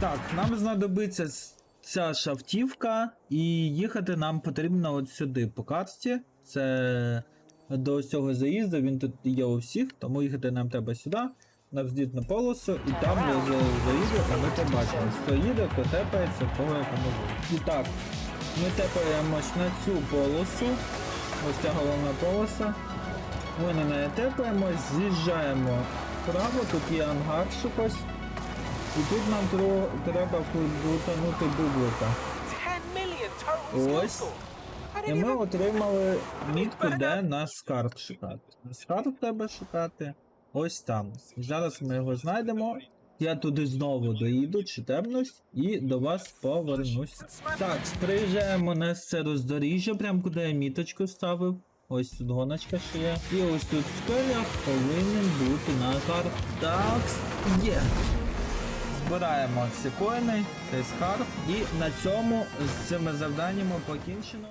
Так, нам знадобиться ця шафтівка, і їхати нам потрібно от сюди по карті. Це до цього заїзду, він тут є у всіх, тому їхати нам треба сюди, на взлітну полосу, і там я за- заїду, а ми побачимо, хто їде, хто тепається, кого можливість. І так, ми тепаємось на цю полосу. Ось ця головна полоса. Ми на неї тепаємось, з'їжджаємо вправо, тут є ангар щось. І тут нам треба крутанути бублика. 10 million total Ось. І ми отримали мітку, де нас скарб шукати. Скарб треба шукати ось там. І зараз ми його знайдемо. Я туди знову доїду, чи читемнусь, і до вас повернусь. Так, приїжджаємо на це роздоріжжя, прям куди я міточку ставив. Ось тут гоночка ще є. І ось тут в скелях повинен бути на карт. Так, є. Збираємо всі коїни, цей скарб. І на цьому з цими завданнями покінчено.